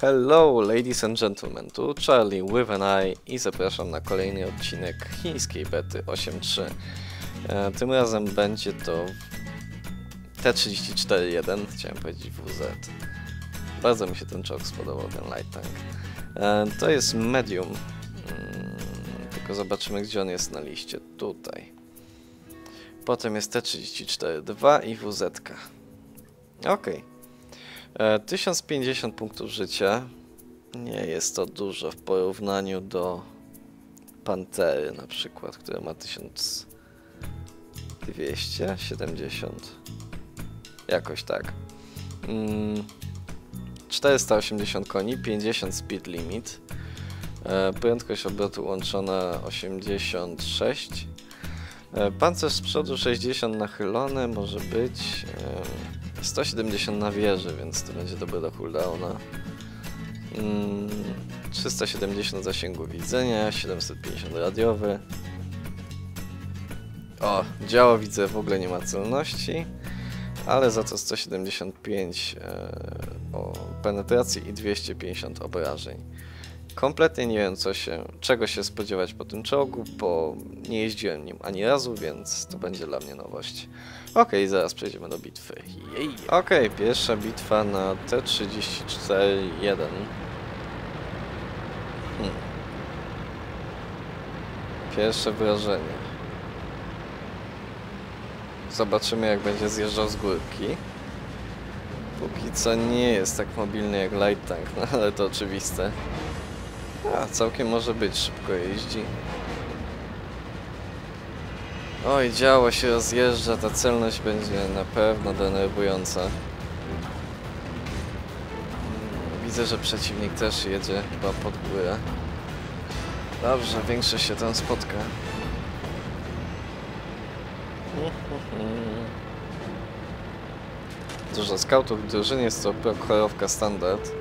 Hello, ladies and gentlemen, tu Charlie with an eye i zapraszam na kolejny odcinek chińskiej bety 8.3. E, tym razem będzie to T-34-1, chciałem powiedzieć WZ. Bardzo mi się ten czołg spodobał, ten light tank. E, to jest medium, mm, tylko zobaczymy gdzie on jest na liście, tutaj. Potem jest T-34-2 i WZ. Okej. E, 1050 punktów życia. Nie jest to dużo w porównaniu do Pantery na przykład, która ma 1270. Jakoś tak. Mm, 480 koni, 50 speed limit. E, prędkość obrotu łączona 86. E, pancerz z przodu 60 nachylone może być. E, 170 na wieży, więc to będzie dobre do cooldowna. Mm, 370 zasięgu widzenia, 750 radiowy. O, działa widzę, w ogóle nie ma celności, ale za to 175 e, o penetracji i 250 obrażeń. Kompletnie nie wiem co się, czego się spodziewać po tym czołgu, bo nie jeździłem nim ani razu, więc to będzie dla mnie nowość. Okej, zaraz przejdziemy do bitwy. Okej, pierwsza bitwa na T-34-1. Hmm. Pierwsze wrażenie. Zobaczymy jak będzie zjeżdżał z górki. Póki co nie jest tak mobilny jak Light Tank, no ale to oczywiste. A, całkiem może być, szybko jeździ. Oj, działo się rozjeżdża, ta celność będzie na pewno denerwująca. Mm, Widzę, że przeciwnik też jedzie chyba pod górę. Dobrze, większość się tam spotka. Dużo skautów w drużynie, jest to chorowka standard.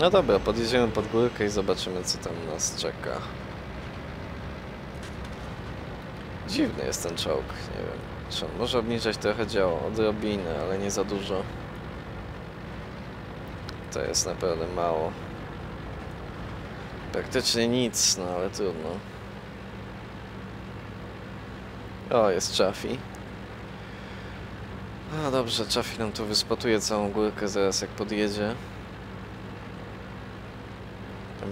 No dobra, podjedziemy pod górkę i zobaczymy co tam nas czeka. Dziwny jest ten czołg, nie wiem. Czy on może obniżać trochę działo, odrobinę, ale nie za dużo. To jest naprawdę mało. Praktycznie nic, no ale trudno. O, jest Chaffee. A dobrze, Chaffee nam tu wyspotuje całą górkę zaraz jak podjedzie.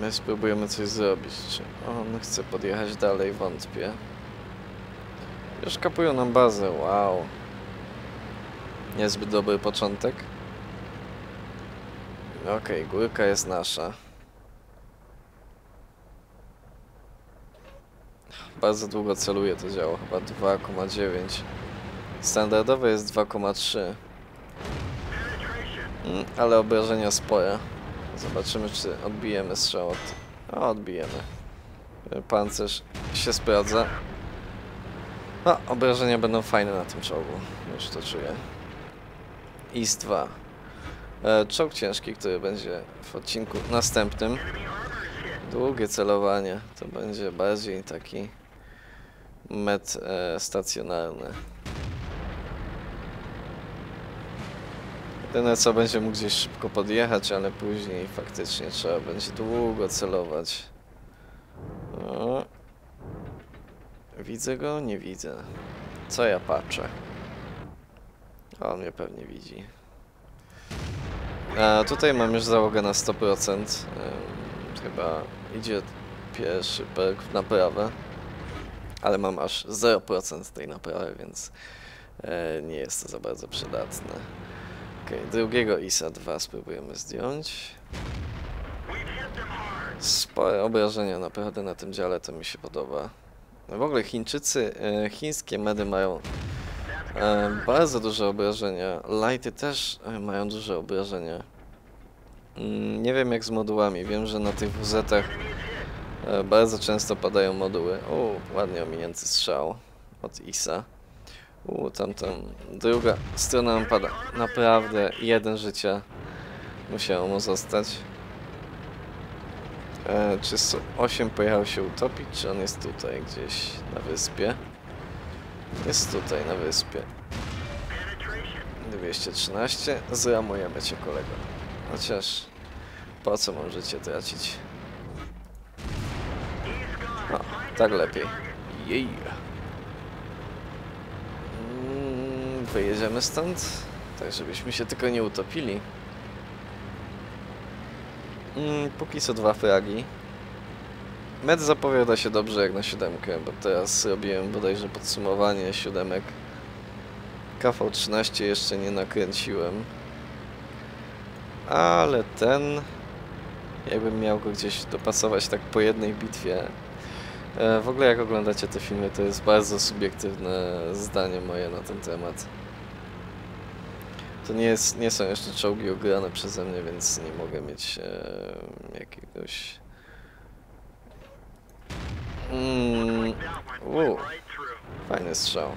My spróbujemy coś zrobić. On chce podjechać dalej? Wątpię. Już kapują nam bazę, wow. Niezbyt dobry początek. Okej, górka jest nasza. Bardzo długo celuje to działo, chyba 2,9. Standardowe jest 2,3. Mm, ale obrażenia spore. Zobaczymy, czy odbijemy strzał od... O, odbijemy. Pancerz się sprawdza. No, obrażenia będą fajne na tym czołgu. Już to czuję. IS 2. E, czołg ciężki, który będzie w odcinku następnym. Długie celowanie. To będzie bardziej taki met e, stacjonarny. Jedyne co będzie mógł gdzieś szybko podjechać, ale później faktycznie trzeba będzie długo celować. O. Widzę go? Nie widzę. Co ja patrzę? On mnie pewnie widzi. A tutaj mam już załogę na 100%. Ym, chyba idzie pierwszy perk w naprawę. Ale mam aż 0% tej naprawy, więc e, nie jest to za bardzo przydatne. Okej, okay, drugiego ISA 2 spróbujemy zdjąć. Spore obrażenia naprawdę na tym dziale, to mi się podoba. W ogóle Chińczycy, e, chińskie medy mają e, bardzo duże obrażenia. Lighty też e, mają duże obrażenia. Mm, nie wiem jak z modułami, wiem, że na tych WZ-ach e, bardzo często padają moduły. O, ładnie ominięty strzał od ISA. U, tam, tam, druga strona nam pada. Naprawdę, jeden życia musiało mu zostać. E, czy 8 pojechał się utopić, czy on jest tutaj gdzieś na wyspie? Jest tutaj na wyspie. 213. Zramujemy cię, kolego. Chociaż po co mam życie tracić? O, tak lepiej. Jej. Mm, Wyjedziemy stąd, tak żebyśmy się tylko nie utopili. Mm, póki co dwa fragi. Med zapowiada się dobrze jak na siódemkę, bo teraz robiłem bodajże podsumowanie siódemek. KV-13 jeszcze nie nakręciłem. Ale ten... Jakbym miał go gdzieś dopasować tak po jednej bitwie. E, w ogóle jak oglądacie te filmy, to jest bardzo subiektywne zdanie moje na ten temat. To nie, jest, nie są jeszcze czołgi ograne przeze mnie, więc nie mogę mieć e, jakiegoś... Mm, fajny strzał.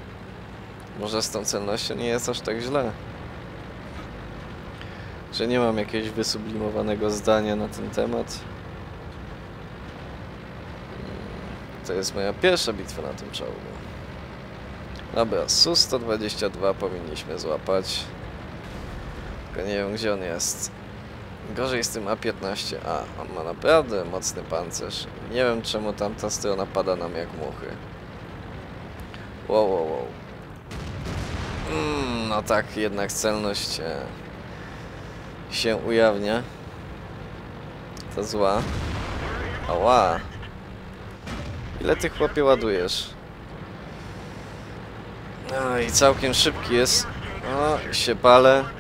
Może z tą celnością nie jest aż tak źle. Że nie mam jakiegoś wysublimowanego zdania na ten temat. Mm, To jest moja pierwsza bitwa na tym czołgu. Dobra, Su-122 powinniśmy złapać. Tylko nie wiem gdzie on jest. Gorzej z tym A15A. On ma naprawdę mocny pancerz. Nie wiem czemu tamta strona pada nam jak muchy. Wow, wow, wow. Mm, no tak, jednak celność e, się ujawnia. To zła. Ała. Ile ty chłopie ładujesz? No i całkiem szybki jest. O, się palę.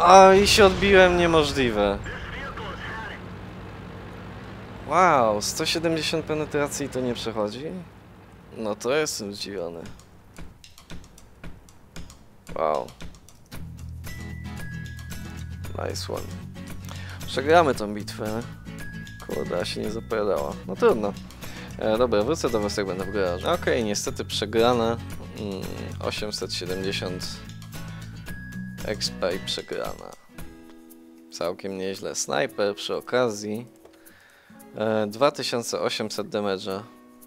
A i się odbiłem, niemożliwe. Wow, 170 penetracji to nie przechodzi? No to jestem zdziwiony. Wow. Nice one. Przegramy tą bitwę. Kurde, się nie zapowiadała. No trudno. E, dobra, wrócę do was jak będę w garażu. Okej, niestety przegrana. Mm, 870 expa i przegrana. Całkiem nieźle. Sniper przy okazji. E, 2800 damage'a.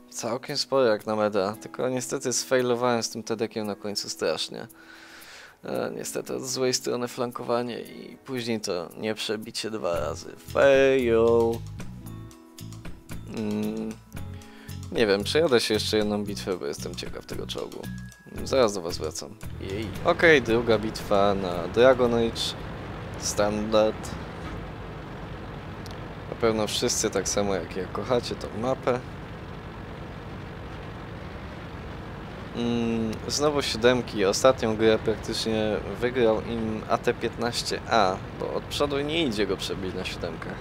Całkiem sporo jak na meda, tylko niestety sfailowałem z tym tedekiem na końcu strasznie. E, niestety od złej strony flankowanie i później to nie przebicie dwa razy. Fail! Mm, nie wiem, przejadę się jeszcze jedną bitwę, bo jestem ciekaw tego czołgu. Zaraz do was wracam. Jej. Okej, druga bitwa na Dragon Age. Standard. Na pewno wszyscy tak samo jak ja kochacie tą mapę. Mm, znowu siódemki. Ostatnią grę praktycznie wygrał im AT-15A, bo od przodu nie idzie go przebić na siódemkach.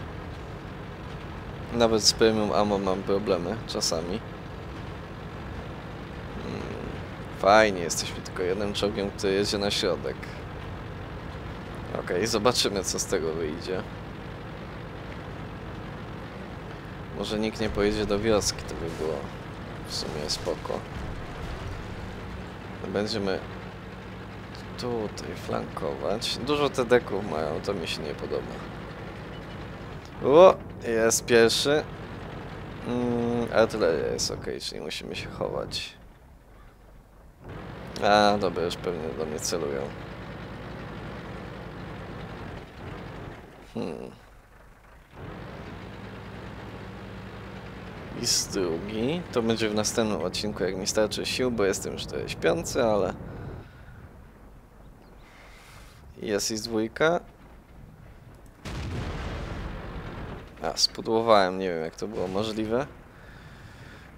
Nawet z premium ammo mam problemy czasami. Mm, fajnie, jesteśmy tylko jednym czołgiem, który jedzie na środek. Okej, zobaczymy co z tego wyjdzie. Może nikt nie pojedzie do wioski, to by było w sumie spoko. Będziemy tutaj flankować. Dużo te deków mają, to mi się nie podoba. O, jest pierwszy. Mm, artyleria jest ok, czyli musimy się chować. A, dobra, już pewnie do mnie celują. Hmm. I z drugi. To będzie w następnym odcinku, jak mi starczy sił, bo jestem już tutaj śpiący, ale... Jest i z dwójka. A, spudłowałem, nie wiem jak to było możliwe.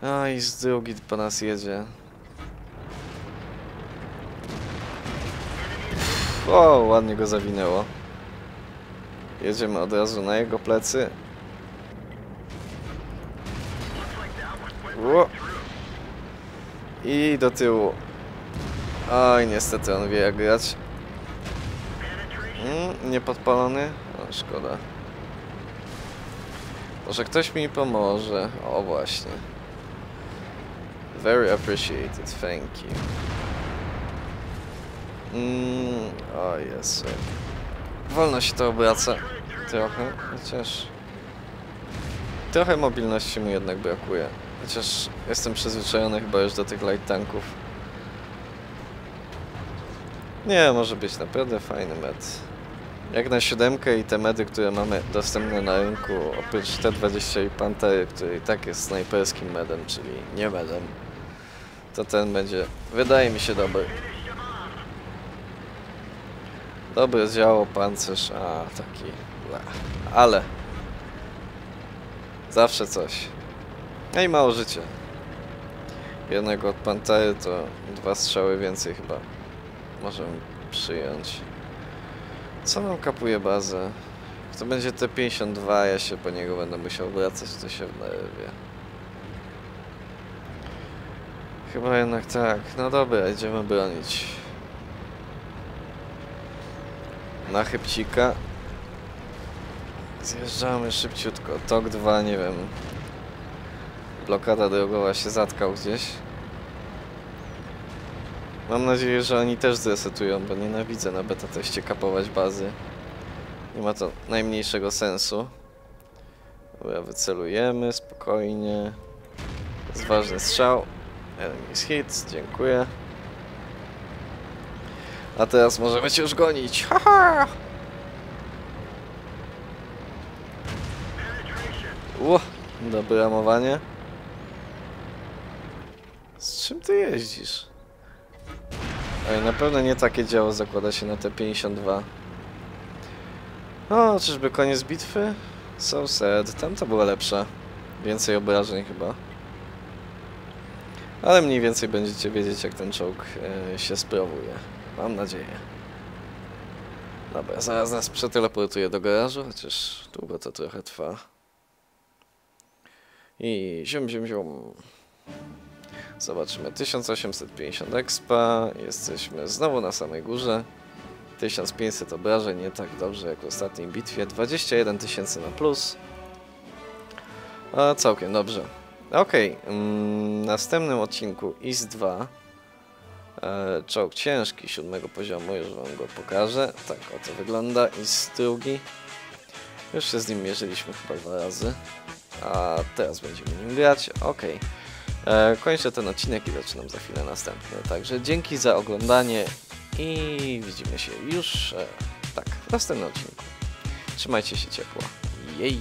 A, i z drugi po nas jedzie. O, ładnie go zawinęło. Jedziemy od razu na jego plecy. Ło. I do tyłu. Oj, niestety on wie jak grać. Mm, niepodpalony? O, szkoda. Może ktoś mi pomoże. O, właśnie. Very appreciated, thank you. Mm, o Jezu. Wolno się to obraca. Trochę, chociaż... Trochę mobilności mu jednak brakuje. Chociaż jestem przyzwyczajony chyba już do tych light tanków. Nie, może być naprawdę fajny med. Jak na siódemkę i te medy, które mamy dostępne na rynku, oprócz T20 i Pantery, który i tak jest snajperskim medem, czyli nie medem, to ten będzie, wydaje mi się, dobry. Dobry zdziało, pancerz, a taki... Ale... Zawsze coś. No i mało życia. Jednego od Pantery to dwa strzały więcej chyba możemy przyjąć. Co nam kapuje bazę? To będzie T52, ja się po niego będę musiał wracać, to się wnerwie. Chyba jednak tak. No dobra, idziemy bronić. Na chybcika. Zjeżdżamy szybciutko. Tok 2, nie wiem. Blokada drogowa się zatkał gdzieś. Mam nadzieję, że oni też zresetują, bo nienawidzę na beta teście kapować bazy. Nie ma to najmniejszego sensu. Dobra, wycelujemy spokojnie. Jest ważny strzał. Enemies hit, dziękuję. A teraz możemy cię już gonić. Haha! Ło, dobre ramowanie. Z czym ty jeździsz? Ej, na pewno nie takie działo zakłada się na te 52. O, czyżby koniec bitwy? So sad. Tamta była lepsza. Więcej obrażeń chyba. Ale mniej więcej będziecie wiedzieć, jak ten czołg e, się sprawuje. Mam nadzieję. Dobra, zaraz nas przeteleportuję do garażu, chociaż długo to trochę trwa. I ziom, ziom, ziom. Zobaczymy. 1850 expa. Jesteśmy znowu na samej górze. 1500 obrażeń, nie tak dobrze jak w ostatniej bitwie. 21 tysięcy na plus. A, całkiem dobrze. Okej, mm, w następnym odcinku IS-2 e, czołg ciężki siódmego poziomu, już wam go pokażę. Tak oto wygląda IS-2. Już się z nim mierzyliśmy chyba dwa razy. A teraz będziemy nim grać. Okej. E, Kończę ten odcinek i zaczynam za chwilę następny. Także dzięki za oglądanie i widzimy się już e, tak w następnym odcinku. Trzymajcie się ciepło. Jej!